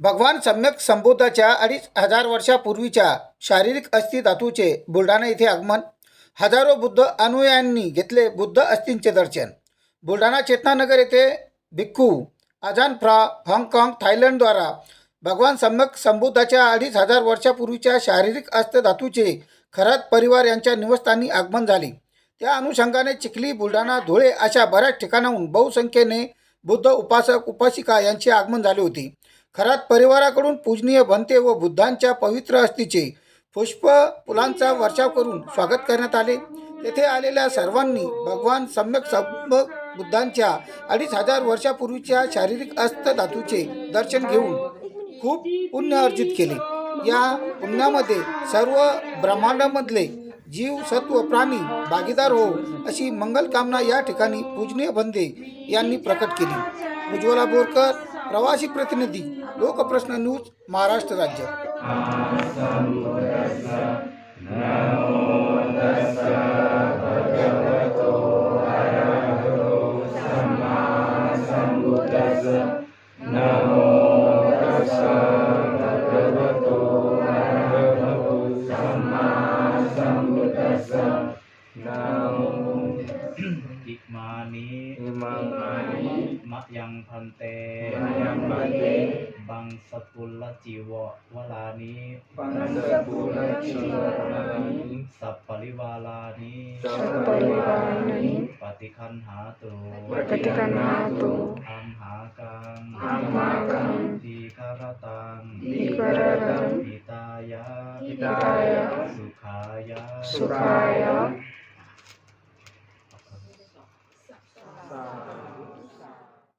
भगवान सम्यक संबोधाच्या अडीच हजार वर्षापूर्वीच्या शारीरिक अस्थि धातूचे बुलढाणा येथे आगमन. हजारो बुद्ध अनुयायांनी घेतले बुद्ध अस्थींचे दर्शन. बुलढाणा चेतनानगर येथे भिक्खू अजान फ्रा हाँगकाँग थायलंडद्वारा भगवान सम्यक संबुद्धाच्या अडीच हजार वर्षापूर्वीच्या शारीरिक अस्त धातूचे खरात परिवार यांच्या निवासस्थानी आगमन झाले. त्या अनुषंगाने चिखली बुलढाणा धुळे अशा बऱ्याच ठिकाणाहून बहुसंख्येने बुद्ध उपासक उपासिका यांचे आगमन झाले होते. खरात परिवाराकडून पूजनीय बनते व बुद्धांच्या पवित्र अस्थीचे पुष्प फुलांचा वर्षाव करून स्वागत करण्यात आले. तेथे आलेल्या सर्वांनी भगवान सम्यक सम्यक बुद्धांच्या अडीच हजार वर्षापूर्वीच्या शारीरिक अस्त धातूचे दर्शन घेऊन खूप पुण्य अर्जित केले. या पुण्यामध्ये सर्व ब्रह्मांडामधले जीव सत्व प्राणी भागीदार हो अशी मंगलकामना या ठिकाणी पूजनीय बंदे यांनी प्रकट केली. उज्ज्वला बोरकर प्रवासी प्रतिनिधी लोकप्रश्न न्यूज महाराष्ट्र राज्य. mak yang hante yang bang sepula jiwa walani. Bang sepula jiwa walani. Sapali walani sapali walani patikan hatu. Patikan hatu. Amhakan amhakan dikaratan. Dikaratan. Hitaya hitaya sukaya sukaya